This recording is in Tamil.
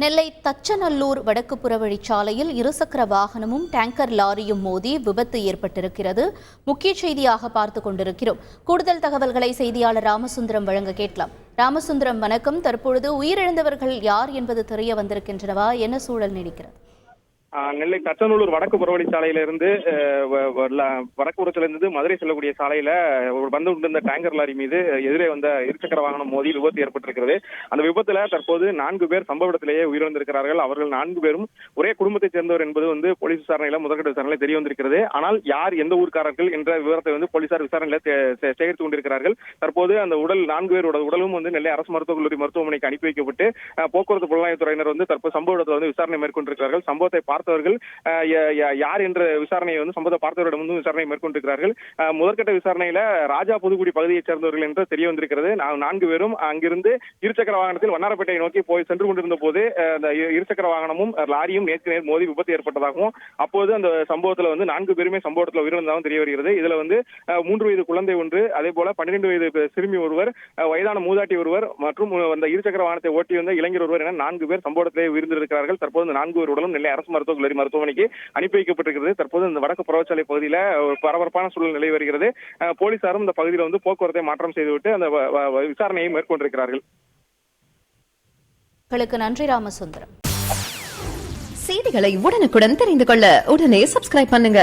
நெல்லை தச்சநல்லூர் வடக்கு புறவழிச்சாலையில் இருசக்கர வாகனமும் டேங்கர் லாரியும் மோதி விபத்து ஏற்பட்டிருக்கிறது. முக்கிய செய்தியாக பார்த்துக் கொண்டிருக்கிறோம். கூடுதல் தகவல்களை செய்தியாளர் ராமசுந்தரம் வழங்க கேட்கலாம். ராமசுந்தரம் வணக்கம். தற்பொழுது உயிரிழந்தவர்கள் யார் என்பது தெரிய வந்திருக்கின்றனவா? என்ன சூழல் நீடிக்கிறது? நெல்லை தச்சநல்லூர் வடக்கு புறவழி சாலையில இருந்து வ- வடக்கு புறத்துல இருந்து மதுரை செல்லக்கூடிய சாலையில ஒரு வந்து கொண்டிருந்த டேங்கர் லாரி மீது எதிரே வந்த இருசக்கர வாகனம் மோதி விபத்து ஏற்பட்டிருக்கிறது. அந்த விபத்துல தற்போது நான்கு பேர் சம்பவ இடத்திலேயே உயிரிழந்திருக்கிறார்கள். அவர்கள் நான்கு பேரும் ஒரே குடும்பத்தைச் சேர்ந்தவர் என்பது வந்து போலீஸ் விசாரணையில முதற்கட்ட விசாரணையில தெரிய வந்திருக்கிறது. ஆனால் யார் எந்த ஊர்க்காரர்கள் என்ற விவரத்தை வந்து போலீசார் விசாரணையில சேகரித்துக் கொண்டிருக்கிறார்கள். தற்போது அந்த உடல் நான்கு பேரோட உடலும் வந்து நெல்லை அரசு மருத்துவக் கல்லூரி மருத்துவமனைக்கு அனுப்பி வைக்கப்பட்டு அஹ், போக்குவரத்து புலனாய்வுத்துறையினர் வந்து தற்போது சம்பவ இடத்துல வந்து விசாரணை மேற்கொண்டிருக்கிறார்கள். சம்பவத்தை பார்த்தவர்கள் யார் என்ற விசாரணையை வந்து சம்பந்த பார்த்தவரிடம் வந்து விசாரணை மேற்கொண்டிருக்கிறார்கள். முதற்கட்ட விசாரணையில ராஜா புதுக்குடி பகுதியைச் சேர்ந்தவர்கள் என்று தெரிய வந்திருக்கிறது. நான்கு பேரும் அங்கிருந்து இருசக்கர வாகனத்தில் வண்ணாரப்பேட்டையை நோக்கி போய் சென்று கொண்டிருந்த போது அந்த இருசக்கர வாகனமும் லாரியும் நேருக்கு நேர் மோதி விபத்து ஏற்பட்டதாகவும் அப்போது அந்த சம்பவத்துல வந்து நான்கு பேருமே சம்பவத்தில் உயிரிழந்ததாகவும் தெரிய வருகிறது. இதுல வந்து மூன்று வயது குழந்தை ஒன்று அதே போல பன்னிரண்டு வயது சிறுமி ஒருவர் வயதான மூதாட்டி ஒருவர் மற்றும் அந்த இருசக்கர வாகனத்தை ஓட்டி வந்த இளைஞர் ஒருவர் என நான்கு பேர் சம்பவத்திலே உயிர்ந்திருக்கிறார்கள் தற்போது நான்கு பேர் உடலும் நெல்லை அரசு மருத்துவ மருத்துவக்கல்லூரி மருத்துவமனைக்கு அனுப்பி வைக்கப்பட்டிருக்கிறது. தற்போது இந்த வடக்கு புறவச்சாலை பகுதியில பரபரப்பான சூழல் நிலை வருகிறது. போலீசாரும் இந்த பகுதியில் வந்து போக்குவரத்தை மாற்றம் செய்துவிட்டு அந்த விசாரணையை மேற்கொண்டிருக்கிறார்கள். உங்களுக்கு நன்றி ராமசுந்தரம். செய்திகளை உடனுக்குடன் தெரிந்து கொள்ள உடனே சப்ஸ்கிரைப் பண்ணுங்க.